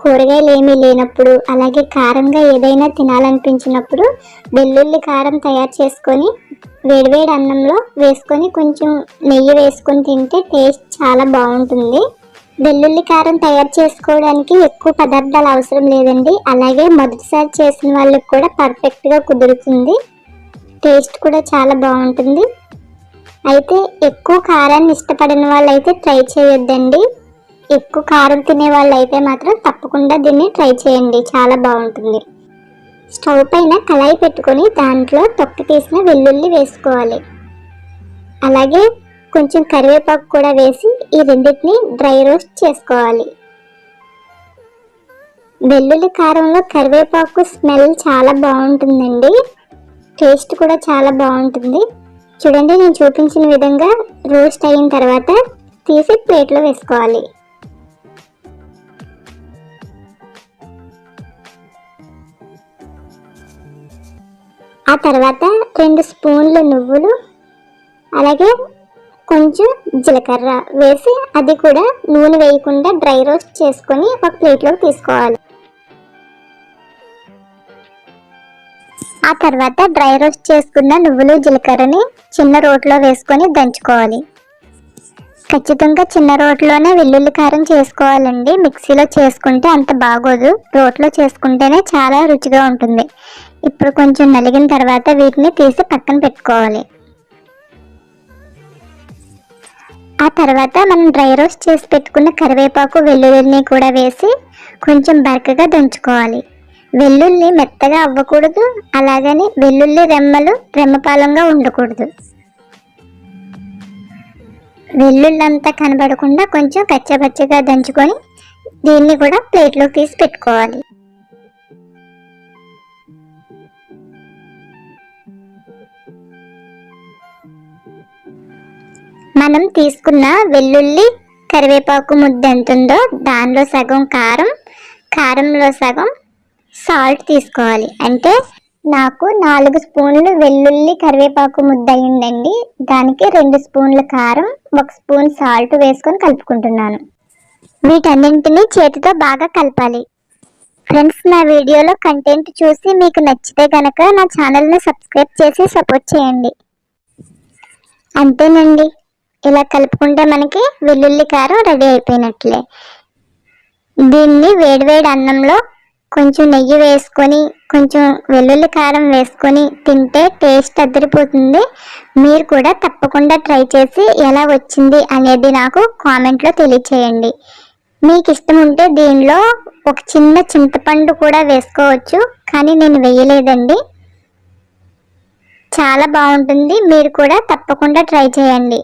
కూరగాయలు ఏమీ లేనప్పుడు అలాగే కారంగా ఏదైనా తినాలనిపించినప్పుడు వెల్లుల్లి కారం తయారు చేసుకొని వేడివేడి అన్నంలో వేసుకొని కొంచెం నెయ్యి వేసుకొని తింటే టేస్ట్ చాలా బాగుంటుంది. వెల్లుల్లి కారం తయారు చేసుకోవడానికి ఎక్కువ పదార్థాలు అవసరం లేదండి. అలాగే మొదటిసారి చేసిన వాళ్ళకి కూడా పర్ఫెక్ట్గా కుదురుతుంది. టేస్ట్ కూడా చాలా బాగుంటుంది. అయితే ఎక్కువ కారాన్ని ఇష్టపడిన వాళ్ళైతే ట్రై చేయొద్దండి. ఎక్కువ కారం తినే వాళ్ళు అయితే మాత్రం తప్పకుండా దీన్ని ట్రై చేయండి. చాలా బాగుంటుంది. స్టవ్ పైన కళాయి పెట్టుకొని దాంట్లో తొక్క తీసిన వెల్లుల్లి వేసుకోవాలి. అలాగే కొంచెం కరివేపాకు కూడా వేసి ఈ రెండింటిని డ్రై రోస్ట్ చేసుకోవాలి. వెల్లుల్లి కారంలో కరివేపాకు స్మెల్ చాలా బాగుంటుందండి. టేస్ట్ కూడా చాలా బాగుంటుంది. చూడండి నేను చూపించిన విధంగా రోస్ట్ అయిన తర్వాత తీసి ప్లేట్లో వేసుకోవాలి. ఆ తర్వాత రెండు స్పూన్ల నువ్వులు అలాగే కొంచెం జీలకర్ర వేసి అది కూడా నూనె వేయకుండా డ్రై రోస్ట్ చేసుకొని ఒక ప్లేట్లోకి తీసుకోవాలి. ఆ తర్వాత డ్రై రోస్ట్ చేసుకున్న నువ్వులు జీలకర్రని చిన్న రోట్లో వేసుకొని దంచుకోవాలి. ఖచ్చితంగా చిన్న రోట్లోనే వెల్లుల్లి కారం చేసుకోవాలండి. మిక్సీలో చేసుకుంటే అంత బాగోదు. రోట్లో చేసుకుంటేనే చాలా రుచిగా ఉంటుంది. ఇప్పుడు కొంచెం నలిగిన తర్వాత వీటిని తీసి పక్కన పెట్టుకోవాలి. ఆ తర్వాత మనం డ్రై రోస్ట్ చేసి పెట్టుకున్న కరివేపాకు వెల్లుల్లిని కూడా వేసి కొంచెం బరకగా దంచుకోవాలి. వెల్లుల్లి మెత్తగా అవ్వకూడదు అలాగని వెల్లుల్లి రెమ్మలు రెమ్మపాలంగా ఉండకూడదు. వెల్లుల్లంతా కనబడకుండా కొంచెం కచ్చపచ్చగా దంచుకొని దీన్ని కూడా ప్లేట్లో తీసి పెట్టుకోవాలి. మనం తీసుకున్న వెల్లుల్లి కరివేపాకు ముద్ద ఎంత ఉందో దానిలో సగం కారం కారంలో సగం సాల్ట్ తీసుకోవాలి. అంటే నాకు నాలుగు స్పూన్లు వెల్లుల్లి కరివేపాకు ముద్ద అయిందండి దానికి రెండు స్పూన్ల కారం ఒక స్పూన్ సాల్ట్ వేసుకొని కలుపుకుంటున్నాను. వీటన్నింటినీ చేతితో బాగా కలపాలి. ఫ్రెండ్స్ నా వీడియోలో కంటెంట్ చూసి మీకు నచ్చితే గనక నా ఛానల్ని సబ్స్క్రైబ్ చేసి సపోర్ట్ చేయండి. అంతేనండి. ఇలా కలుపుకుంటే మనకి వెల్లుల్లి కారం రెడీ అయిపోయినట్లే. దీన్ని వేడివేడి అన్నంలో కొంచెం నెయ్యి వేసుకొని కొంచెం వెల్లుల్లి కారం వేసుకొని తింటే టేస్ట్ అదిరిపోతుంది. మీరు కూడా తప్పకుండా ట్రై చేసి ఎలా వచ్చింది అనేది నాకు కామెంట్లో తెలియచేయండి. మీకు ఇష్టం ఉంటే దీనిలో ఒక చిన్న చింతపండు కూడా వేసుకోవచ్చు కానీ నేను వేయలేదండి. చాలా బాగుంటుంది మీరు కూడా తప్పకుండా ట్రై చేయండి.